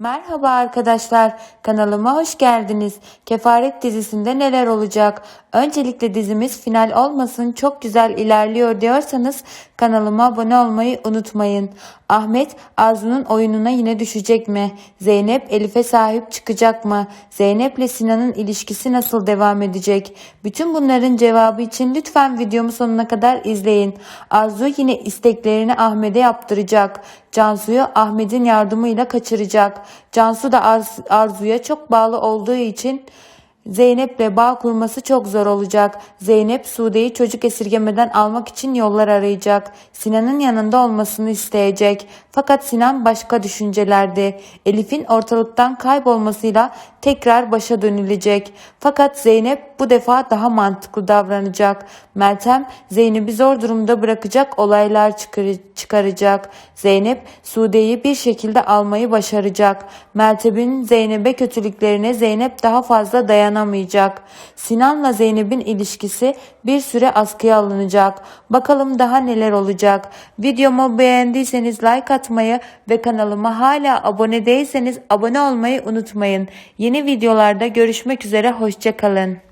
Merhaba arkadaşlar, kanalıma hoş geldiniz. Kefaret dizisinde neler olacak? Öncelikle dizimiz final olmasın çok güzel ilerliyor diyorsanız kanalıma abone olmayı unutmayın. Ahmet Arzu'nun oyununa yine düşecek mi? Zeynep Elif'e sahip çıkacak mı? Zeynep ile Sinan'ın ilişkisi nasıl devam edecek? Bütün bunların cevabı için lütfen videomu sonuna kadar izleyin. Arzu yine isteklerini Ahmet'e yaptıracak. Cansu'yu Ahmet'in yardımıyla kaçıracak. Cansu da Arz- Arzu'ya çok bağlı olduğu için Zeynep'le bağ kurması çok zor olacak. Zeynep Sude'yi çocuk esirgemeden almak için yollar arayacak. Sinan'ın yanında olmasını isteyecek. Fakat Sinan başka düşüncelerde. Elif'in ortalıktan kaybolmasıyla tekrar başa dönülecek. Fakat Zeynep bu defa daha mantıklı davranacak. Meltem Zeynep'i zor durumda bırakacak olaylar çıkar- çıkaracak. Zeynep Sude'yi bir şekilde almayı başaracak. Meltem'in Zeynep'e kötülüklerine Zeynep daha fazla dayanamayacak. Sinan'la Zeynep'in ilişkisi bir süre askıya alınacak. Bakalım daha neler olacak. Videomu beğendiyseniz like atmayı ve kanalıma hala abone değilseniz abone olmayı unutmayın. Yeni videolarda görüşmek üzere hoşçakalın.